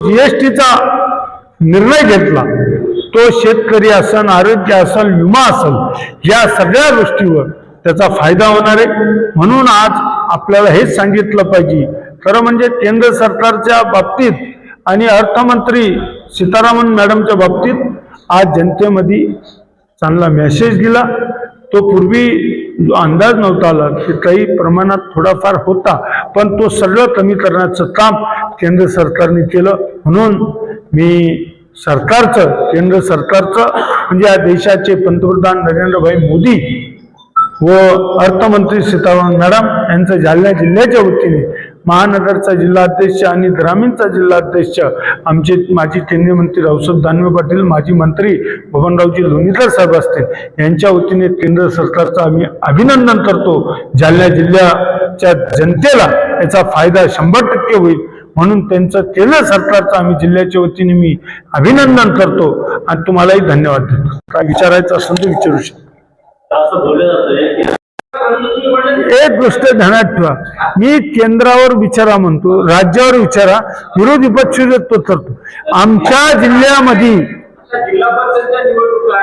जीएसटीचा निर्णय घेतला तो शेतकरी असन आरोग्य असल विमा असन या सगळ्या गोष्टीवर त्याचा फायदा होणार आहे. म्हणून आज आपल्याला हेच सांगितलं पाहिजे. खरं म्हणजे केंद्र सरकारच्या बाबतीत आणि अर्थमंत्री सीतारामन मॅडमच्या बाबतीत आज जनतेमध्ये चांगला मेसेज दिला. तो पूर्वी अंदाज नव्हता आला की काही प्रमाणात थोडाफार होता पण तो सगळं कमी करण्याचं काम केंद्र सरकारने केलं. म्हणून मी सरकारचं केंद्र सरकारचं म्हणजे या देशाचे पंतप्रधान नरेंद्रभाई मोदी व अर्थमंत्री सीतारामन मॅडम यांचं जालना जिल्ह्याच्या वतीने महानगरचा जिल्हाध्यक्ष आणि ग्रामीणचा जिल्हाध्यक्ष. आमचे माजी केंद्रीय मंत्री रावसाहेब दानवे पाटील माजी मंत्री बबनरावजी लोणीकर साहेब असतील. यांच्या वतीने केंद्र सरकारचं आम्ही अभिनंदन करतो. जालना जिल्ह्याच्या जनतेला याचा फायदा शंभर टक्के होईल. म्हणून त्यांचं केंद्र सरकारचं आम्ही जिल्ह्याच्या वतीने मी अभिनंदन करतो. आणि तुम्हालाही धन्यवाद देतो. काय विचारायचं असेल तर विचारू शकतो. एक गोष्ट ध्यानात ठेवा. मी केंद्रावर विचारा म्हणतो राज्यावर विचारा विरोधी पक्ष तो करतो. आमच्या जिल्ह्यामध्ये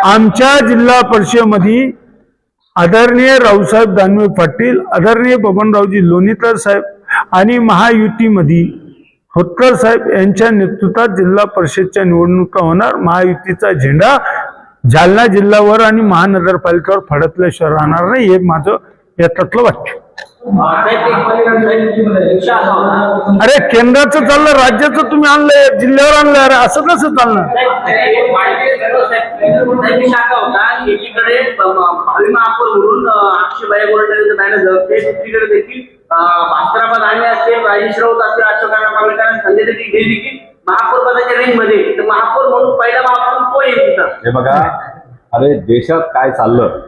आमच्या जिल्हा परिषदेमध्ये आदरणीय रावसाहेब दानवे पाटील आदरणीय बबनरावजी लोणीकर साहेब आणि महायुतीमध्ये होतकर साहेब यांच्या नेतृत्वात जिल्हा परिषदच्या निवडणुका होणार. महायुतीचा झेंडा जालना जिल्ह्यावर आणि महानगरपालिकेवर फडकल्याशिवाय राहणार नाही हे माझं याच्यातलं वाक्य. अरे केंद्राचं चाललं राज्याचं तुम्ही आणलंय जिल्ह्यावर आणलं अरे असं कसं चालणार? शाखा एकीकडे भावी महापौर म्हणून अक्षयबाई गोरटे मॅनेजर ते दुसरीकडे देखील भास्कराबाद आणि असेल राजेश राऊत असेल अशोकाला पालकर संजय देखील हे देखील महापौर पदाच्या रेंजमध्ये तर महापौर म्हणून पहिला महापौर तो येईल हे बघा अरे देशात काय चाललं?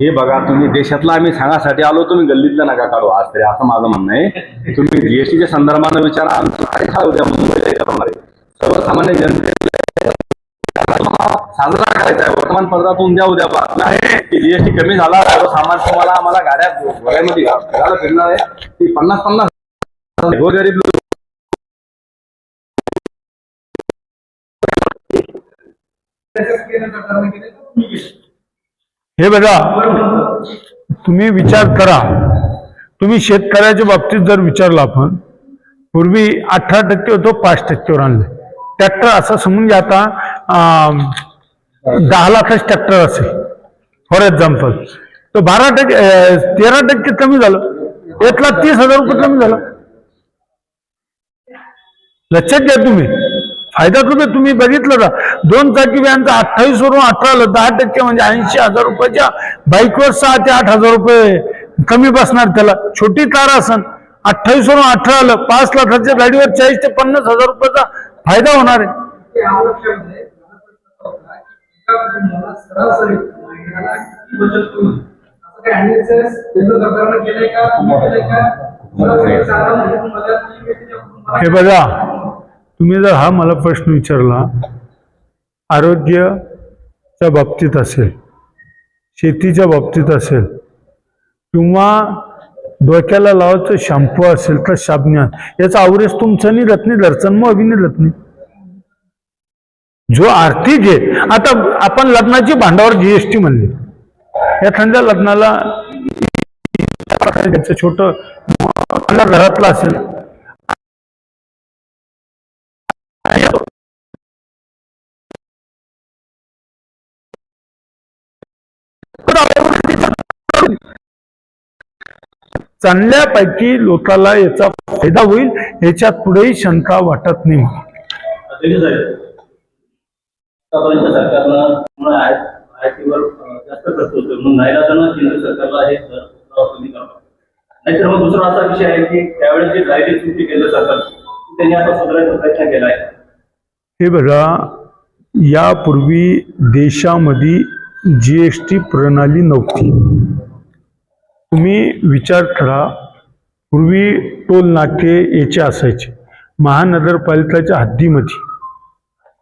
हे बघा तुम्ही देशातला आम्ही सांगासाठी आलो तुम्ही गल्लीतलं नका काढू आज तरी असं माझं म्हणणं आहे. तुम्ही जीएसटीच्या संदर्भानं विचारा आमचं काय उद्या मुंबईला येणार आहे. सर्वसामान्य जनतेला साजरा करायचा आहे. वर्तमानपत्रातून द्या उद्या बातम्या आहे की जीएसटी कमी झाला सर्वसामान्य तुम्हाला आम्हाला गाड्या घरामध्ये घराला फिरणार आहे. ती पन्नास पन्नास गरीब लोक हे बघा तुम्ही विचार करा. तुम्ही शेतकऱ्याच्या बाबतीत जर विचारलं आपण पूर्वी अठरा टक्के होतो पाच टक्केवर आणलं. ट्रॅक्टर असं समजून घ्या आता दहा लाखाच ट्रॅक्टर असेल. For example. तर बारा टक्के तेरा टक्के कमी झालं. एक लाख तीस हजार रुपये कमी झालं. लक्षात घ्या तुम्ही. फायदा तुम्ही तुम्ही बघितलं का दोन चाकी व्हॅनचा अठ्ठावीस वरून अठरा आलं दहा टक्के म्हणजे ऐंशी हजार रुपयाच्या बाईकवर सहा ते आठ हजार रुपये कमी बसणार त्याला. छोटी कार असन अठ्ठावीस वरून अठरा आलं पाच लाखाच्या गाडीवर चाळीस ते पन्नास हजार रुपयाचा फायदा होणार आहे. हे बघा तुम्ही जर हा मला प्रश्न विचारला आरोग्याच्या बाबतीत असेल शेतीच्या बाबतीत असेल किंवा डोक्याला लावायचं शॅम्पू असेल तर साबणात याचा आवरेज तुमचा निघत नाही दर्शन मग अभि नाही. जो आर्थिक आहे आता आपण लग्नाची भांडावर जीएसटी म्हणली. एखाद्या लग्नाला छोटं छोट घरातलं असेल. चांगल्यापैकी लोकाला याचा फायदा होईल याच्यात पुढेही शंका वाटत नाही. नाहीतर मग दुसरा असा विषय आहे की त्यावेळेस जी गायडन्स होती केंद्र सरकारची ती त्यांनी आता सुधारायचा प्रयत्न केला आहे. हे बघा यापूर्वी देशामध्ये जी एस टी प्रणाली नव्हती. तुम्ही विचार करा पूर्वी टोल नाके याचे असायचे महानगरपालिकेच्या हद्दीमध्ये.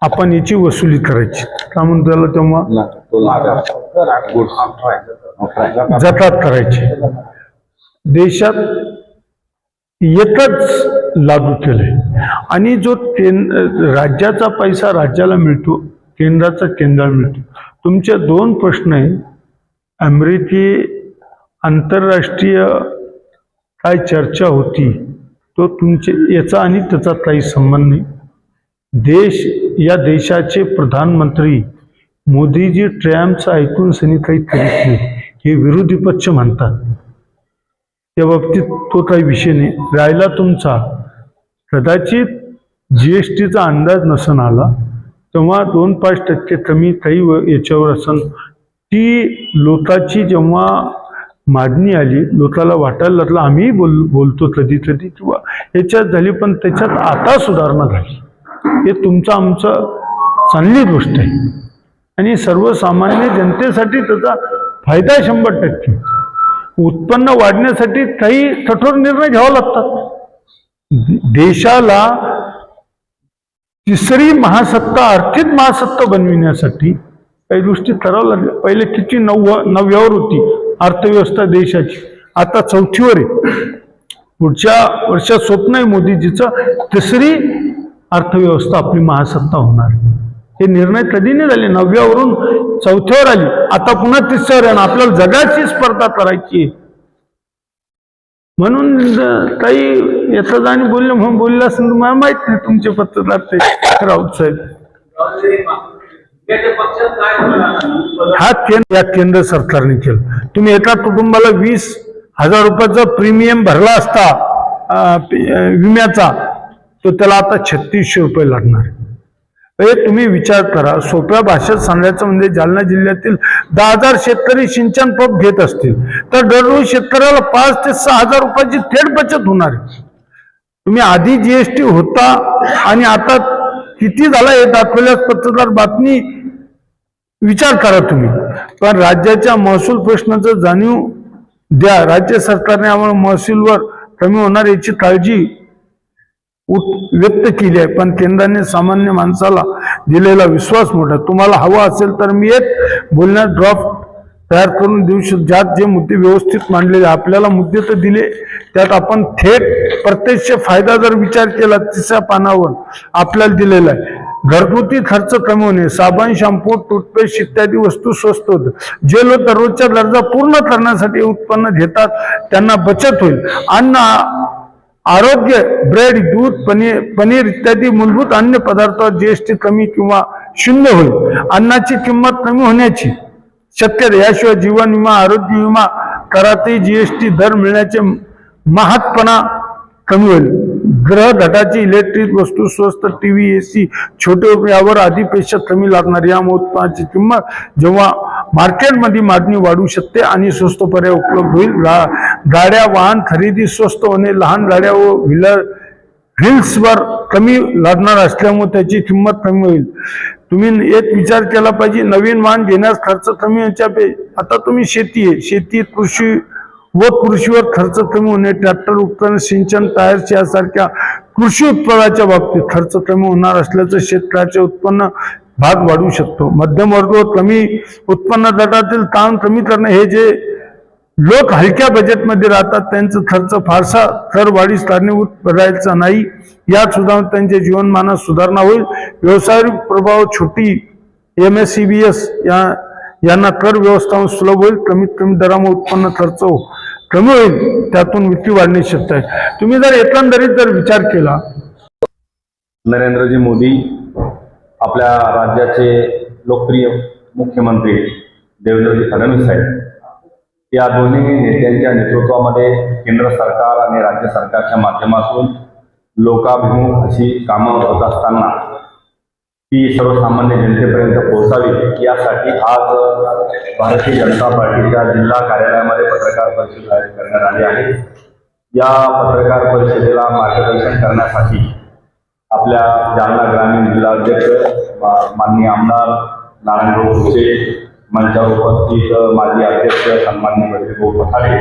आपण याची वसुली करायची. का म्हणतो त्याला तेव्हा? जकात करायची. देशात एकच लागू केलंय. आणि जो राज्याचा पैसा राज्याला मिळतो केंद्राचा केंद्राला मिळतो. तुमचे दोन प्रश्न आहे अमेरिकी आंतरराष्ट्रीय काय चर्चा होती? तो तुमचे याचा आणि त्याचा काही संबंध नाही. देश या देशाचे प्रधानमंत्री मोदीजी ट्रॅम्पचं ऐकून सनी काही करीत नाही. हे विरोधी पक्ष म्हणतात. त्या बाबतीत तो काही विषय नाही. राहिला तुमचा. कदाचित जी एस टीचा अंदाज नसून आला. तेव्हा दोन पाच टक्के कमी काही व- याच्यावर असन. ती लोटाची जेव्हा मागणी आली लोकाला वाटायला लागलं आम्ही बोल बोलतो कधी कधी किंवा याच्यात झाली पण त्याच्यात आता सुधारणा झाली. हे तुमचं आमचं चांगली गोष्ट आहे. आणि सर्वसामान्य जनतेसाठी त्याचा फायदा शंभर टक्के. उत्पन्न वाढण्यासाठी काही कठोर निर्णय घ्यावा लागतात. देशाला तिसरी महासत्ता आर्थिक महासत्ता बनविण्यासाठी काही गोष्टी करावं लागल्या पहिले किती नव्व नव्यावर होती अर्थव्यवस्था देशाची. आता चौथीवर आहे. पुढच्या वर्षात स्वप्न आहे मोदीजीचं तिसरी अर्थव्यवस्था आपली महासत्ता होणार. हे निर्णय कधी नाही झाले. नवव्यावरून चौथ्यावर आली. आता पुन्हा तिसऱ्यावर आणि आपल्याला जगाची स्पर्धा करायची आहे. म्हणून ताई काही येतात आणि बोलले म्हणून बोलले असेल तर मला माहीत नाही तुमचे पत्रकार ते राऊत साहेब. हा केंद्र या केंद्र सरकारने केलं. तुम्ही एका कुटुंबाला वीस हजार रुपयाचा प्रीमियम भरला असता विम्याचा तो त्याला आता छत्तीसशे रुपये लागणार. हे तुम्ही विचार करा. सोप्या भाषेत सांगायचं म्हणजे जालना जिल्ह्यातील दहा हजार शेतकरी सिंचन पंप घेत असतील. तर दररोज शेतकऱ्याला पाच ते सहा हजार रुपयाची थेट बचत होणार आहे. तुम्ही आधी जीएसटी होता आणि आता किती झाला हे दाखवल्यास पत्रकार बातमी विचार करा तुम्ही. पण राज्याच्या महसूल प्रश्नाचं जाणीव द्या. राज्य सरकारने आम्हाला महसूलवर कमी होणार याची काळजी व्यक्त केली आहे. पण केंद्राने सामान्य माणसाला दिलेला विश्वास मोठा तुम्हाला हवा असेल तर मी एक बोलण्यात ड्रॉफ्ट तयार करून देऊ शकतो ज्यात जे मुद्दे व्यवस्थित मांडलेले आपल्याला मुद्दे तर दिले त्यात आपण थेट प्रत्यक्ष फायदा जर विचार केला तिसऱ्या पानावर आपल्याला दिलेला आहे. घरगुती खर्च कमी होणे साबण शॅम्पू टूथपेस्ट इत्यादी वस्तू स्वस्त होत. जे लोक दररोजच्या गरजा पूर्ण करण्यासाठी उत्पन्न घेतात त्यांना बचत होईल. अन्न आरोग्य ब्रेड दूध पनीर पनीर इत्यादी मूलभूत अन्य पदार्थावर जीएसटी कमी किंवा शून्य होईल. अन्नाची किंमत कमी होण्याची शक्यता याशिवाय जीवन विमा आरोग्य विमा करातही जीएसटी दर मिळण्याचे महातपणा कमी होईल. ग्रह घटाची इलेक्ट्रिक वस्तू स्वस्त टी व्ही ए सी छोटे यावर आधीपेक्षा कमी लागणार. या उत्पादनाची किंमत जेव्हा मार्केटमध्ये मागणी वाढू शकते आणि स्वस्त पर्याय उपलब्ध होईल. गा- गाड्या वाहन खरेदी स्वस्त होणे लहान गाड्या व व्हीलर हिल्सवर कमी लागणार असल्यामुळे त्याची किंमत कमी होईल. तुम्ही एक विचार केला पाहिजे नवीन वाहन घेण्यास खर्च कमी होण्याच्या पे आता तुम्ही शेती आहे. शेती कृषी व कृषीवर खर्च कमी होणे ट्रॅक्टर उपकरण सिंचन टायर्स यासारख्या कृषी उत्पादनाच्या बाबतीत खर्च कमी होणार असल्याचं शेतकऱ्याचे उत्पन्न भाग वाढू शकतो. मध्यम वर्ग कमी उत्पन्न गटातील ताण कमी करणे हे जे लोक हलक्या बजेटमध्ये राहतात त्यांचा खर्च फारसा कर वाढीस कारणीभूत राहायचा नाही. यात सुद्धा त्यांच्या जीवनमानात सुधारणा होईल. व्यावसायिक प्रभाव छोटी M S C B S या यांना कर व्यवस्था सुलभ होईल. कमीत कमी दरामुळे उत्पन्न खर्च हो कमी होईल. त्यातून विक्री वाढण्याची शक्यता आहे. तुम्ही जर एकंदरीत जर विचार केला. नरेंद्रजी मोदी आपल्या राज्याचे लोकप्रिय मुख्यमंत्री देवेंद्रजी फडणवीस साहेब. या दोन्ही नेत्यांच्या नेतृत्वामध्ये केंद्र सरकार आणि राज्य सरकारच्या माध्यमातून लोकाभिमुख अशी कामं होत असताना ती सर्वसामान्य जनतेपर्यंत पोहोचावी यासाठी आज भारतीय जनता पार्टीच्या जिल्हा कार्यालयामध्ये पत्रकार परिषद आयोजित करण्यात आली आहे. या पत्रकार परिषदेला मार्गदर्शन करण्यासाठी आपल्या जालना ग्रामीण जिल्हाध्यक्ष मा- माननीय आमदार नारायणभाऊ खुसे मंचावर उपस्थित माजी अध्यक्ष सन्माननीय वैभव पठारे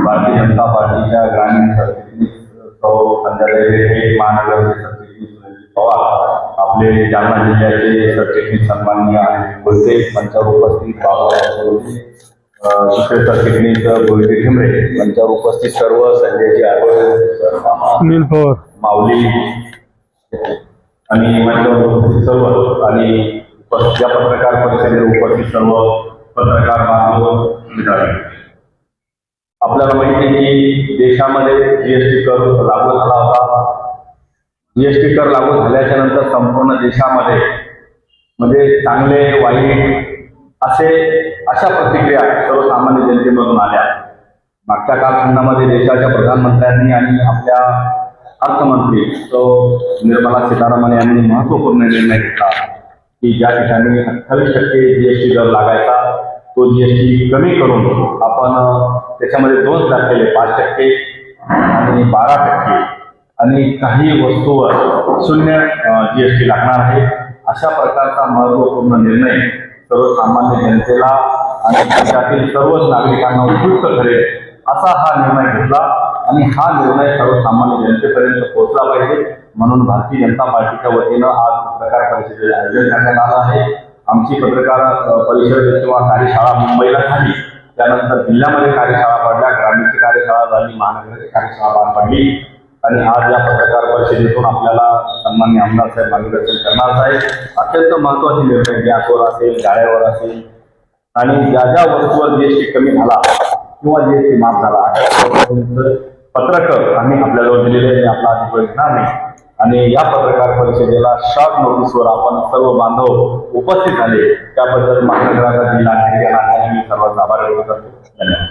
भारतीय जनता पार्टीच्या ग्रामीण सरचिटणीस सौ महानगरचे सरचिटणीस सुनील पवार आपले जालना जिल्ह्याचे सरचिटणीस सन्माननीय अनिल बोलते मंचावर उपस्थित बाबासाहेब दुसरे सरचिटणीस गोविंद ठेंबरे यांच्यावर उपस्थित सर्व संजयजी आरोग्य माऊली आणि माझ्या उपस्थित सर्व आणि या पत्रकार परिषदेत उपस्थित सर्व पत्रकार बांधव मिळाले. आपल्याला माहिती आहे की देशामध्ये जीएसटी कर लागू झाला होता. जीएसटी कर लागू झाल्याच्यानंतर संपूर्ण देशामध्ये म्हणजे चांगले वाईट असे अशा प्रतिक्रिया सर्वसामान्य जनतेमधून आल्या. मागच्या कालखंडामध्ये देशाच्या प्रधानमंत्र्यांनी आणि आपल्या अर्थमंत्री तो निर्मला सीतारामन यांनी महत्त्वपूर्ण निर्णय घेतला की ज्या ठिकाणी अठ्ठावीस टक्के जीएसटी दर लागायचा तो जीएसटी कमी करून आपण त्याच्यामध्ये दोन स्लॅब केले पाच टक्के आणि बारा टक्के. आणि काही वस्तूवर शून्य जीएसटी लागणार आहे. अशा प्रकारचा महत्त्वपूर्ण निर्णय सर्वसामान्य जनतेला आणि देशातील सर्वच नागरिकांना उपयुक्त ठरेल असा हा निर्णय घेतला. आणि हा निर्णय सर्वसामान्य जनतेपर्यंत पोहोचला पाहिजे. म्हणून भारतीय जनता पार्टीच्या वतीनं आज पत्रकार परिषदेचे आयोजन करण्यात आलं आहे. आमची पत्रकार परिषद किंवा कार्यशाळा मुंबईला झाली. त्यानंतर जिल्ह्यामध्ये कार्यशाळा पडल्या ग्रामीणची कार्यशाळा झाली महानगराची कार्यशाळा पार पडली. आणि आज या पत्रकार परिषदेतून आपल्याला सन्मान्य आमदार साहेब मार्गदर्शन करणार साहेब अत्यंत महत्त्वाचे निर्णय गॅसवर असेल गाड्यावर असेल. आणि ज्या ज्या वस्तूवर जीएसटी कमी झाला किंवा जीएसटी माफ झाला अशा पत्रक आम्ही आपल्याजवळ दिलेले आहे आपला अधिक घेणार नाही. आणि या पत्रकार परिषदेला शॉर्ट नोटीसवर आपण सर्व बांधव उपस्थित झाले. त्याबद्दल महानगराचा जिल्हा मी सर्वांचा आभार व्यक्त करतो. धन्यवाद.